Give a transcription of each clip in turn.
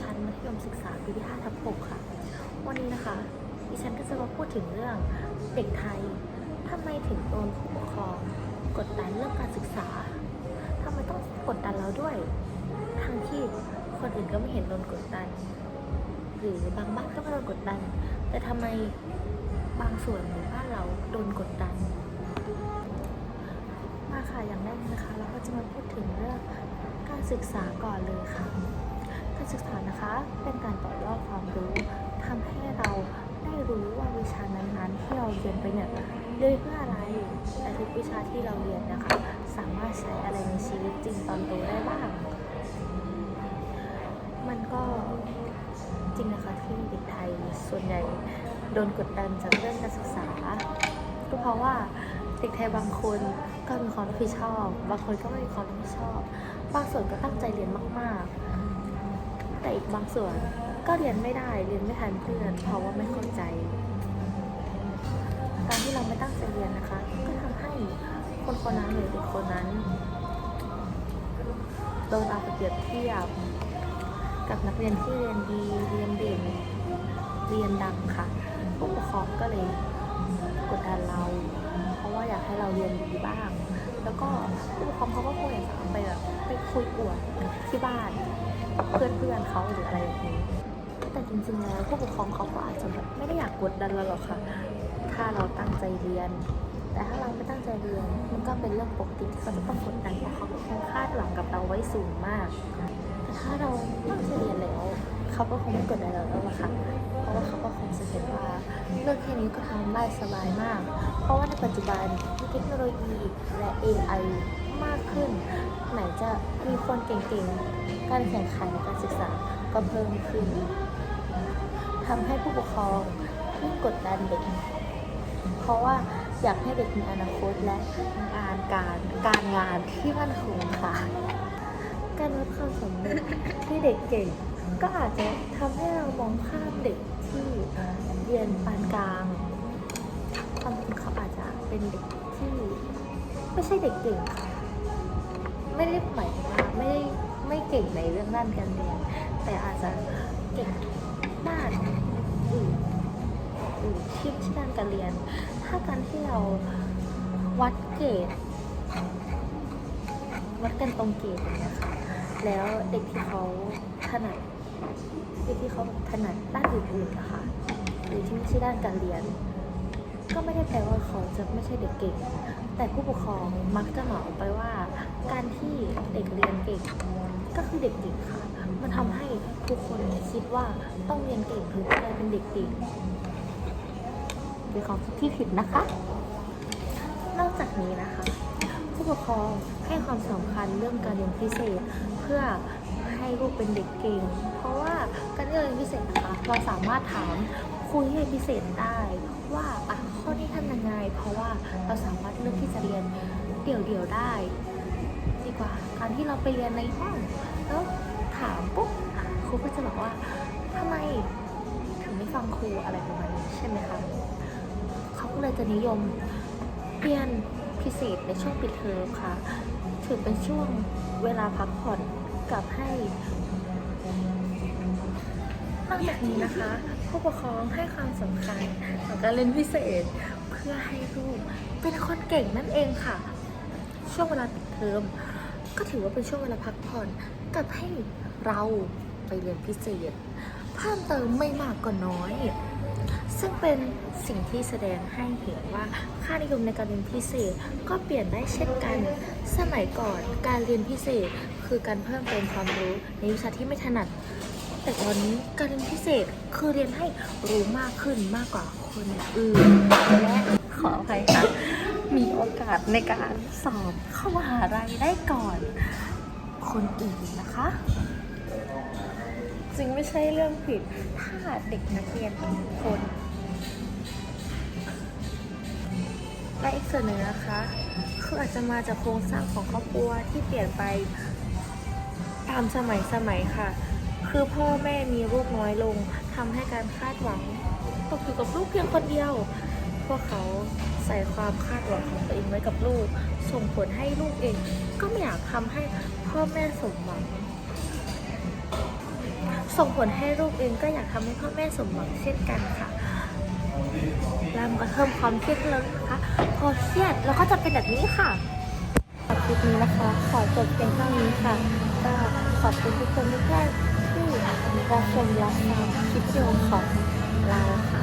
ฉันมัธยมศึกษาปีที่5ทับ6ค่ะ วันนี้นะคะ ดิฉันก็จะมาพูดถึงเรื่องเด็กไทยทำไมถึงโดนผู้ปกครอง กดดันเรื่องการศึกษาทำไมต้องกดดันเราด้วย ทั้งที่คนอื่นก็ไม่เห็นโดนกดดัน หรือบางบ้านก็ไม่โดนกดดัน แต่ทำไมบางส่วนในบ้านเราโดนกดดัน มาค่ะอย่างแรกนะคะ เราก็จะมาพูดถึงเรื่องการศึกษาก่อนเลยค่ะ การศึกษานะคะ เป็นการต่อยอดความรู้ทำให้เราได้รู้ว่าวิชานั้นๆ ที่เราเรียนไปเนี่ยเรียนเพื่ออะไรและทุกวิชาที่เราเรียนนะคะ สามารถใช้อะไรในชีวิตจริงตอนโตได้บ้าง มันก็จริงนะคะที่เด็กไทยส่วนใหญ่โดนกดดันจากเรื่องการศึกษา ก็เพราะว่าเด็กไทยบางคนก็มีความรับผิดชอบบางคนก็ไม่มีความรับผิดชอบ บางส่วนก็ตั้งใจเรียนมาก ๆ แต่อีกบางส่วนก็เรียนไม่ได้เรียนไม่ทันเพื่อนเพราะว่าไม่เข้าใจ การที่เราไม่ตั้งใจเรียนนะคะ ก็ทำให้คนคนนั้นหรือเด็กคนนั้นโดนเอาไปเปรียบเทียบกับนักเรียนที่เรียนดีเรียนเด่นเรียนดังค่ะผู้ปกครองก็เลยกดดันเรา เพราะว่าอยากให้เราเรียนดีบ้าง แล้วก็ผู้ปกครองเขาก็คงอยากจะเอาไปแบบไปคุยอวดที่บ้านกับเพื่อนๆเขาหรืออะไรแบบนี้แต่จริงๆแล้วผู้ปกครองเขาก็อาจจะแบบไม่ได้อยากกดดันเราหรอกค่ะ ถ้าเราตั้งใจเรียน แต่ถ้าเราไม่ตั้งใจเรียนมันก็เป็นเรื่องปกติที่เขาจะต้องกดดันเพราะเขาคงคาดหวังกับเราไว้สูงมากแต่ถ้าเราตั้งใจเรียนแล้วเขาก็คงไม่กดดันเราแล้วล่ะค่ะเพราะว่าเขาก็คงจะเห็นว่าเรื่องแค่นี้ก็ทำได้สบายมาก เพราะว่าในปัจจุบันมีเทคโนโลยีและ AI มากขึ้น ไหนจะมีคนเก่งๆ การแข่งขันในการศึกษาก็เพิ่มขึ้นทำให้ผู้ปกครองยิ่งกดดันเด็ก เพราะว่าอยากให้เด็กมีอนาคตและงานการการงานที่มั่นคงค่ะ การวัดความสำเร็จที่เด็กเก่ง ก็อาจจะทำให้เรามองข้ามเด็กที่เรียนปานกลางความจริงเขาอาจจะเป็นเด็กที่ ไม่ใช่เด็กเก่งค่ะไม่ได้หมายถึงว่าไม่ได้ไม่เก่งในเรื่องด้านการเรียน แต่อาจจะเก่งด้านอื่นอื่นที่ที่ด้านการเรียน ถ้าการที่เราวัดเกรดวัดกันตรงเกรดอย่างเงี้ยค่ะแล้วเด็กที่เขาถนัดเด็กที่เขาถนัดด้านอื่นๆนะคะหรือที่ไม่ใช่ด้านการเรียน ก็ไม่ได้แปลว่าเขาจะไม่ใช่เด็กเก่ง แต่ผู้ปกครองมักจะเหมาไปว่า การที่เด็กเรียนเก่งก็คือเด็กเก่งค่ะ มันทำให้ทุกคนคิดว่าต้องเรียนเก่งถึงจะได้เป็นเด็กเก่งเป็นความคิดที่ผิดนะคะ นอกจากนี้นะคะ ผู้ปกครองให้ความสำคัญเรื่องการเรียนพิเศษเพื่อให้ลูกเป็นเด็กเก่ง เพราะว่าการเรียนพิเศษนะคะเราสามารถถาม ครูที่เรียนพิเศษได้ว่าอะข้อนี้ทำยังไง เพราะว่าเราสามารถเลือกที่จะเรียนเดี่ยวๆได้ ดีกว่าการที่เราไปเรียนในห้องแล้วถามปุ๊บครูก็จะบอกว่าทำไมถึงไม่ฟังครูอะไรประมาณนี้ใช่ไหมคะเขาก็เลยจะนิยมเรียนพิเศษในช่วงปิดเทอมค่ะ ถือเป็นช่วงเวลาพักผ่อนกับให้นอกจากนี้นะคะ ผู้ปกครองให้ความสำคัญต่อการเรียนพิเศษเพื่อให้ลูกเป็นคนเก่งนั่นเองค่ะ ช่วงเวลาปิดเทอมก็ถือว่าเป็นช่วงเวลาพักผ่อนกับให้เราไปเรียนพิเศษเพิ่มเติมไม่มากก็น้อย ซึ่งเป็นสิ่งที่แสดงให้เห็นว่าค่านิยมในการเรียนพิเศษก็เปลี่ยนได้เช่นกัน สมัยก่อนการเรียนพิเศษคือการเพิ่มเติมความรู้ในวิชาที่ไม่ถนัด แต่ตอนนี้การเรียนพิเศษคือเรียนให้รู้มากขึ้นมากกว่าคนอื่นและขออภัยค่ะมีโอกาสในการสอบเข้ามหาลัยได้ก่อน คนอื่นนะคะ จึงไม่ใช่เรื่องผิดถ้าเด็กนักเรียนทุกคนและอีกส่วนหนึ่งนะคะคืออาจจะมาจากโครงสร้างของครอบครัวที่เปลี่ยนไปตามสมัยสมัยค่ะ คือพ่อแม่มีลูกน้อยลง ทำให้การคาดหวังตกอยู่กับลูกเพียงคนเดียว พวกเขาใส่ความคาดหวังของตัวเองไว้กับลูก ส่งผลให้ลูกเอง ก็ไม่อยากทำให้พ่อแม่สมหวัง ส่งผลให้ลูกเองก็อยากทำให้พ่อแม่สมหวังเช่นกันค่ะแล้วมัก็เพิ่มความเครียดเลยนะคะพอเครียดแล้วก็จะเป็นแบบนี้ค่ะคลิปนี้นะคะ ขอจบเพียงเท่านี้ค่ะ ก็ขอบคุณทุกคนทุกท่าน รับชมรับฟังคลิปวิดีโอของเราค่ะ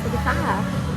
สวัสดีค่ะ